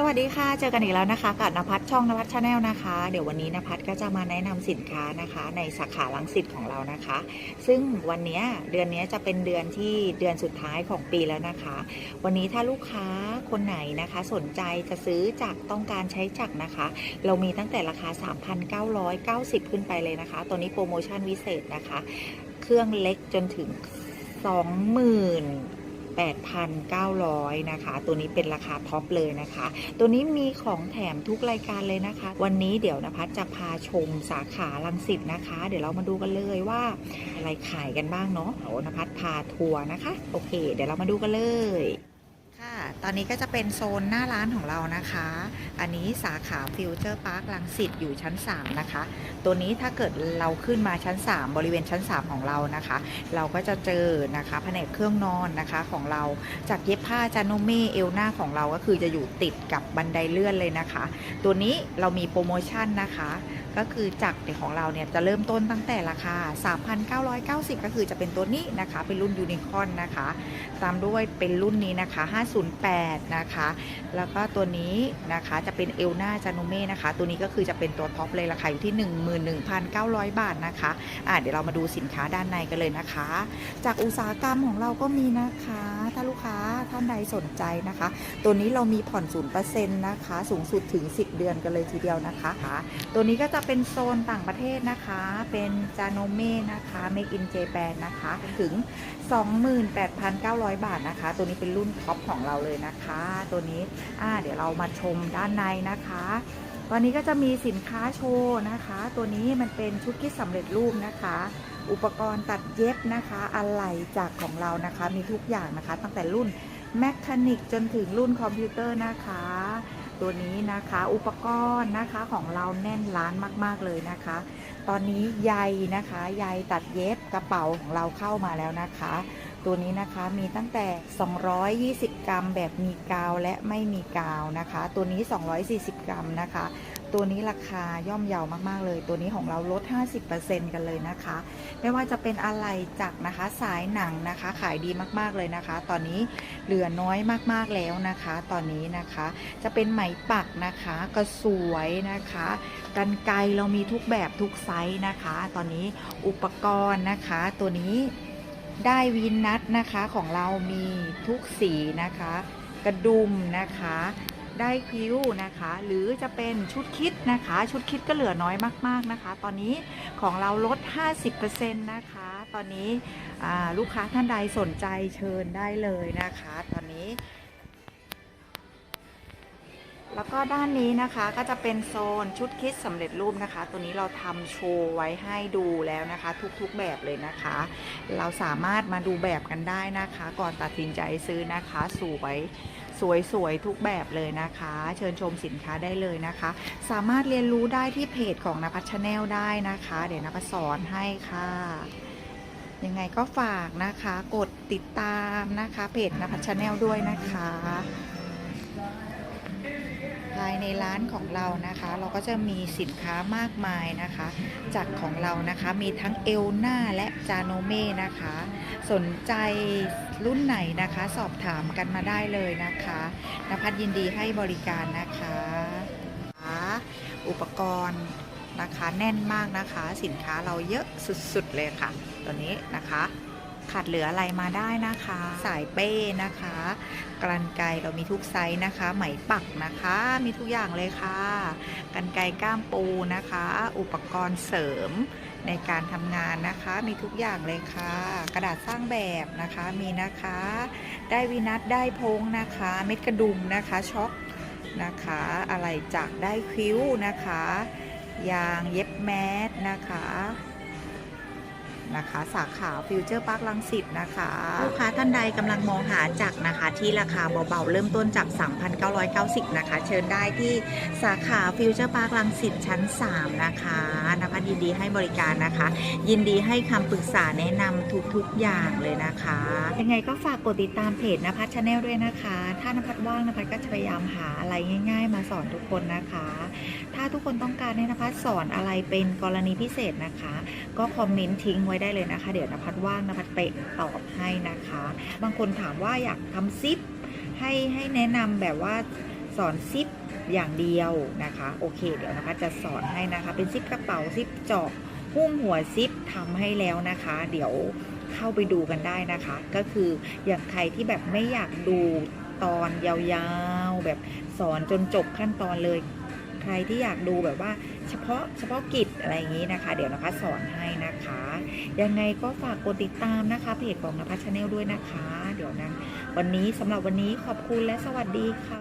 สวัสดีค่ะ เจอกันอีกแล้วนะคะกับนภัทรช่องนภัทรชาแนลนะคะ เดี๋ยววันนี้นภัทรก็จะมาแนะนำสินค้านะคะ ในสาขาลังสิตของเรานะคะ ซึ่งวันนี้เดือนนี้จะเป็นเดือนที่เดือนสุดท้ายของปีแล้วนะคะ วันนี้ถ้าลูกค้าคนไหนนะคะ สนใจจะซื้อจักรต้องการใช้จักรนะคะ เรามีตั้งแต่ราคา 3,990 ขึ้นไปเลยนะคะ ตัวนี้โปรโมชั่นวิเศษนะคะ เครื่องเล็กจนถึง 20,000 8,900 นะคะ ตัวนี้เป็นราคาท็อปเลยนะคะ ตัวนี้มีของแถมทุกรายการเลยนะคะ วันนี้เดี๋ยวนภัสจะพาชมสาขาลังสิตนะคะ เดี๋ยวเรามาดูกันเลยว่าอะไรขายกันบ้างเนาะเดี๋ยวนภัสพาทัวร์นะคะ โอเค เดี๋ยวเรามาดูกันเลย ค่ะ ตอนนี้ก็จะเป็นโซนหน้าร้านของเรานะคะ อันนี้สาขาฟิวเจอร์พาร์คลังสิตอยู่ชั้น 3 นะคะ ตัวนี้ถ้าเกิดเราขึ้นมาชั้น 3 บริเวณชั้น 3 ของเรานะคะ เราก็จะเจอนะคะแผนกเครื่องนอนนะคะของเรา จากเย็บผ้าจานโนเม่เอลหน้าของเราก็คือจะอยู่ติดกับบันไดเลื่อนเลยนะคะ ตัวนี้เรามีโปรโมชั่นนะคะ ก็คือจากเด็กของเราเนี่ยจะเริ่มต้นตั้งแต่ราคา 3,990 ก็คือจะเป็นตัวนี้นะคะ เป็นรุ่นยูนิคอนนะคะ ตามด้วยเป็นรุ่นนี้นะคะ508 นะคะ แล้วก็ตัวนี้นะคะจะเป็นเอลนาจานุเม่นะคะ ตัวนี้ก็คือจะเป็นตัวท็อปเลยราคาอยู่ที่ 11,900 บาทนะคะอะเดี๋ยวเรามาดูสินค้าด้านในกันเลยนะคะ จากอุตสาหกรรมของเราก็มีนะคะ ถ้าลูกค้าท่านใดสนใจนะคะ ตัวนี้เรามีผ่อน 0%นะคะ สูงสุดถึง 10 เดือนกันเลยทีเดียวนะคะ ตัวนี้ก็จะเป็นโซนต่างประเทศนะคะ เป็นจาโนเม่นะคะ Make in Japan นะคะ ถึง 28,900 บาทนะคะ ตัวนี้เป็นรุ่นท็อปของเราเลยนะคะ ตัวนี้อ่าเดี๋ยวเรามาชมด้านในนะคะตอนนี้ก็จะมีสินค้าโชว์นะคะ ตัวนี้มันเป็นชุดคิดสำเร็จรูปนะคะ อุปกรณ์ตัดเย็บนะคะอะไหล่จากของเรานะคะ มีทุกอย่างนะคะ ตั้งแต่รุ่นแมคานิกจนถึงรุ่นคอมพิวเตอร์นะคะ ตัวนี้นะคะอุปกรณ์นะคะของเราแน่นร้านมาก ๆ เลยนะคะ ตอนนี้ใยนะคะ ใยตัดเย็บกระเป๋าของเราเข้ามาแล้วนะคะ ตัวนี้นะคะมีตั้งแต่ 220 กรัม แบบมีกาวและไม่มีกาวนะคะ ตัวนี้ 240 กรัมนะคะ ตัวนี้ราคาย่อมเยาวมากๆเลย ตัวนี้ของเราลด 50%กันเลยนะคะ ไม่ว่าจะเป็นอะไรจักนะคะสายหนังนะคะ ขายดีมากๆเลยนะคะ ตอนนี้เหลือน้อยมากๆแล้วนะคะ ตอนนี้นะคะ จะเป็นไหมปักนะคะก็สวยนะคะกันไกเรามีทุกแบบทุกไซส์นะคะ ตอนนี้อุปกรณ์นะคะ ตัวนี้ ได้วินนัทนะคะของเรามีทุกสีนะคะ กระดุมนะคะ ได้คิ้วนะคะ หรือจะเป็นชุดคิดนะคะ ชุดคิดก็เหลือน้อยมากๆนะคะ ตอนนี้ของเราลด 50%นะคะ ตอนนี้ลูกค้าท่านใดสนใจเชิญได้เลยนะคะ ตอนนี้ แล้วก็ด้านนี้นะคะก็จะเป็นโซนชุดคิดสำเร็จรูปนะคะ ตัวนี้เราทำโชว์ไว้ให้ดูแล้วนะคะ ทุกๆแบบเลยนะคะ เราสามารถมาดูแบบกันได้นะคะ ก่อนตัดสินใจซื้อนะคะสวยสวยๆทุกแบบเลยนะคะ เชิญชมสินค้าได้เลยนะคะ สามารถเรียนรู้ได้ที่เพจของนภัชแนลได้นะคะ เดี๋ยวนภัสสอนให้ค่ะ ยังไงก็ฝากนะคะ กดติดตามนะคะ เพจนภัชแนลด้วยนะคะายในร้านของเรานะคะ เราก็จะมีสินค้ามากมายนะคะ จากของเรานะคะมีทั้งเอลนาและจาโนเม่นะคะ สนใจรุ่นไหนนะคะ สอบถามกันมาได้เลยนะคะนภัสยินดีให้บริการนะคะ อุปกรณ์นะคะแน่นมากนะคะ สินค้าเราเยอะสุดๆเลยค่ะ ตัวนี้นะคะ ขาดเหลืออะไรมาได้นะคะ สายเป้นะคะกรันไกรเรามีทุกไซส์นะคะ ไหมปักนะคะ มีทุกอย่างเลยค่ะ กันไกรก้ามปูนะคะ อุปกรณ์เสริมในการทำงานนะคะ มีทุกอย่างเลยค่ะ กระดาษสร้างแบบนะคะมีนะคะ ได้วินัทได้พงนะคะ เม็ดกระดุมนะคะช็อคนะคะ อะไรจากได้คิ้วนะคะ ยางเย็บแมสนะคะ นะคะ สาขาฟิวเจอร์พาร์คลังสิตนะคะลูกค้าท่านใดกำลังมองหาจักรนะคะ ที่ราคาเบาๆ เริ่มต้นจาก 3,990 นะคะ เชิญได้ที่สาขาฟิวเจอร์พาร์คลังสิตชั้น 3 นะคะนภัสยินดีให้บริการนะคะ ยินดีให้คำปรึกษาแนะนำทุกๆอย่างเลยนะคะ ยังไงก็ฝากกดติดตามเพจนภัสชาแนลด้วยนะคะ ถ้านภัสว่างนภัสก็จะพยายามหาอะไรง่าย ๆ มาสอนทุกคนนะคะ ถ้าทุกคนต้องการให้นภัสสอนอะไรเป็นกรณีพิเศษนะคะ ก็คอมเมนต์ทิ้งไว้ได้เลยนะคะ เดี๋ยวนภัสว่างนภัสไปตอบให้นะคะ บางคนถามว่าอยากทำซิปให้ให้แนะนำแบบว่าสอนซิปอย่างเดียวนะคะ โอเค เดี๋ยวนภัสจะสอนให้นะคะ เป็นซิปกระเป๋าซิปจาะหุ้มหัวซิปทำให้แล้วนะคะ เดี๋ยวเข้าไปดูกันได้นะคะ ก็คืออย่างใครที่แบบไม่อยากดูตอนยาวๆ แบบสอนจนจบขั้นตอนเลย รที่อยากดูแบบว่าเฉพาะเฉพาะกิจอะไรอย่างนี้นะคะ เดี๋ยวนภัสสอนให้นะคะ ยังไงก็ฝากกดติดตามนะคะเพจของนภัสชาแนลด้วยนะคะ เดี๋ยวนะวันนี้สำหรับวันนี้ขอบคุณและสวัสดีค่ะ